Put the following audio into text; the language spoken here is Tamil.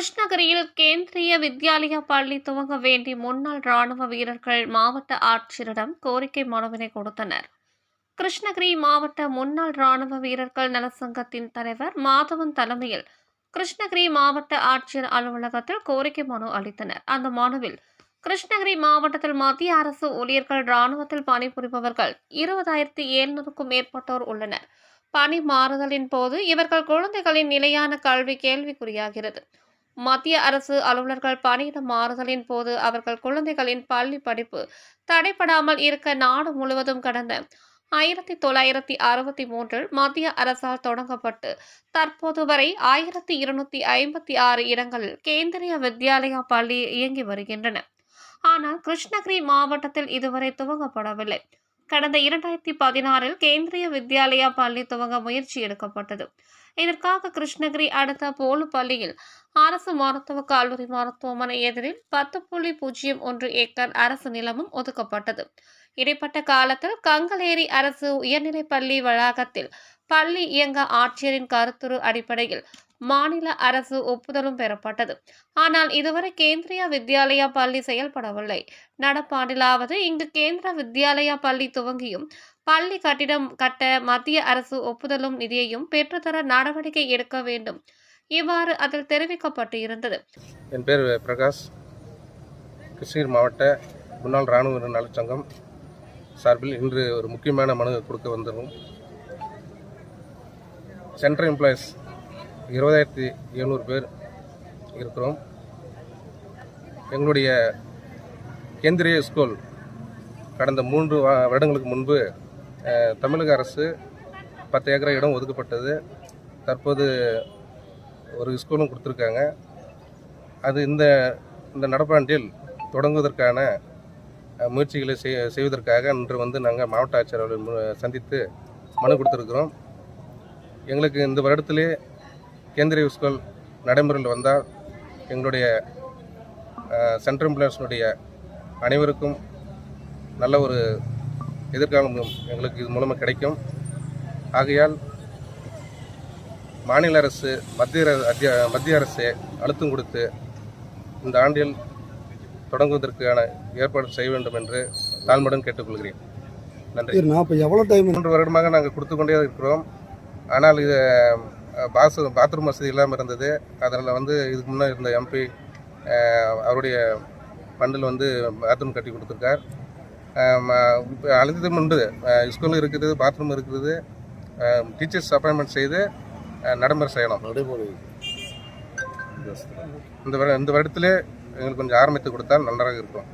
கிருஷ்ணகிரியில் கேந்திரிய வித்யாலயா பள்ளி துவங்க வேண்டி முன்னாள் ராணுவ வீரர்கள் மாவட்ட ஆட்சியரிடம் கோரிக்கை மனுவினை கொடுத்தனர். கிருஷ்ணகிரி மாவட்ட முன்னாள் ராணுவ வீரர்கள் நலசங்கத்தின் தலைவர் மாதவன் தலைமையில் கிருஷ்ணகிரி மாவட்ட ஆட்சியர் அலுவலகத்தில் கோரிக்கை மனு அளித்தனர். அந்த மனுவில் கிருஷ்ணகிரி மாவட்டத்தில் மத்திய அரசு ஊழியர்கள் ராணுவத்தில் பணிபுரிபவர்கள் இருபதாயிரத்தி எழுநூறுக்கும் மேற்பட்டோர் உள்ளனர். பணி மாறுதலின் போது இவர்கள் குழந்தைகளின் நிலையான கல்வி கேள்விக்குறியாகிறது. மத்திய அரசு அலுவலர்கள் பணியிட மாறுதலின் போது அவர்கள் குழந்தைகளின் பள்ளி படிப்பு தடைபடாமல் இருக்க நாடு முழுவதும் கடந்த ஆயிரத்தி தொள்ளாயிரத்தி அறுபத்தி மூன்றில் மத்திய அரசால் தொடங்கப்பட்டு தற்போது வரை ஆயிரத்தி இருநூத்தி ஐம்பத்தி ஆறு இடங்களில் கேந்திரிய வித்யாலயா பள்ளி இயங்கி வருகின்றன. ஆனால் கிருஷ்ணகிரி மாவட்டத்தில் இதுவரை துவங்கப்படவில்லை. கடந்த இரண்டாயிரத்தி பதினாறில் கேந்திரிய வித்யாலயா பள்ளி துவங்க முயற்சி எடுக்கப்பட்டது. இதற்காக கிருஷ்ணகிரி அடுத்த போலு பள்ளியில் அரசு மருத்துவ கல்லூரி மருத்துவமனை எதிரில் பத்து புள்ளி பூஜ்ஜியம் ஒன்று ஏக்கர் அரசு நிலமும் ஒதுக்கப்பட்டது. இடைப்பட்ட காலத்தில் கங்கலேரி அரசு உயர்நிலைப் பள்ளி வளாகத்தில் பள்ளி இயங்க ஆட்சியரின் கருத்துரு அடிப்படையில் மாநில அரசு ஒப்புதலும் பெறப்பட்டது. ஆனால் இதுவரை கேந்திரிய வித்யாலயா பள்ளி செயல்படவில்லை. நடப்பாண்டிலாவது இங்கு கேந்திர வித்யாலயா பள்ளி துவங்கியும் பள்ளி கட்டிடம் கட்ட மத்திய அரசு ஒப்புதலும் நிதியையும் பெற்றுத்தர நடவடிக்கை எடுக்க வேண்டும். இவ்வாறு அதில் தெரிவிக்கப்பட்டு இருந்தது என் பேர் பிரகாஷ். கிருஷ்ணகிரி மாவட்ட முன்னாள் இராணுவ நலச்சங்கம் சார்பில் இன்று ஒரு முக்கியமான மனு கொடுக்க வந்திருக்கோம் சென்ட்ரல் எம்ப்ளாயீஸ் இருபதாயிரத்தி எழுநூறு பேர் இருக்கிறோம். எங்களுடைய கேந்திரிய ஸ்கூல் கடந்த மூன்று வருடங்களுக்கு முன்பு தமிழக அரசு பத்து ஏக்கர் இடம் ஒதுக்கப்பட்டது. தற்போது ஒரு ஸ்கூலும் கொடுத்துருக்காங்க. அது இந்த இந்த நடப்பாண்டில் தொடங்குவதற்கான முயற்சிகளை செய் செய்வதற்காக இன்று வந்து நாங்கள் மாவட்ட ஆட்சியர் மு- சந்தித்து மனு கொடுத்துருக்குறோம். எங்களுக்கு இந்த வருடத்திலே கேந்திரிய ஸ்கூல் நடைமுறையில் வந்தால் எங்களுடைய சென்ட்ரல் எம்ப்ளாயர்ஸினுடைய அனைவருக்கும் நல்ல ஒரு எதிர்காலம் எங்களுக்கு இது மூலமாக கிடைக்கும். ஆகையால் மாநில அரசு மத்திய அத்திய- மத்திய அரசு அழுத்தம் கொடுத்து இந்த ஆண்டில் தொடங்குவதற்கான ஏற்பாடு செய்ய வேண்டும் என்று தாழ்மையுடன் கேட்டுக்கொள்கிறேன். நன்றி. நான் இப்போ எவ்வளோ டைம் மூன்று வருடமாக நாங்கள் கொடுத்து கொண்டே இருக்கிறோம். ஆனால் இது பாஸ் பாத்ரூம் வசதி இல்லாமல் இருந்தது. அதில் வந்து இதுக்கு முன்னே இருந்த எம்பி அவருடைய ஃபண்டில் வந்து பாத்ரூம் கட்டி கொடுத்துருக்கார். இப்போ அனைத்தும் உண்டு. ஸ்கூலும் இருக்குது பாத்ரூம் இருக்குது. டீச்சர்ஸ் அப்பாயின்மெண்ட் செய்து நடைமுறை செய்யணும். இந்த இந்த வருடத்திலே எங்களுக்கு கொஞ்சம் ஆரம்பித்து கொடுத்தால் நன்றாக இருக்கும்.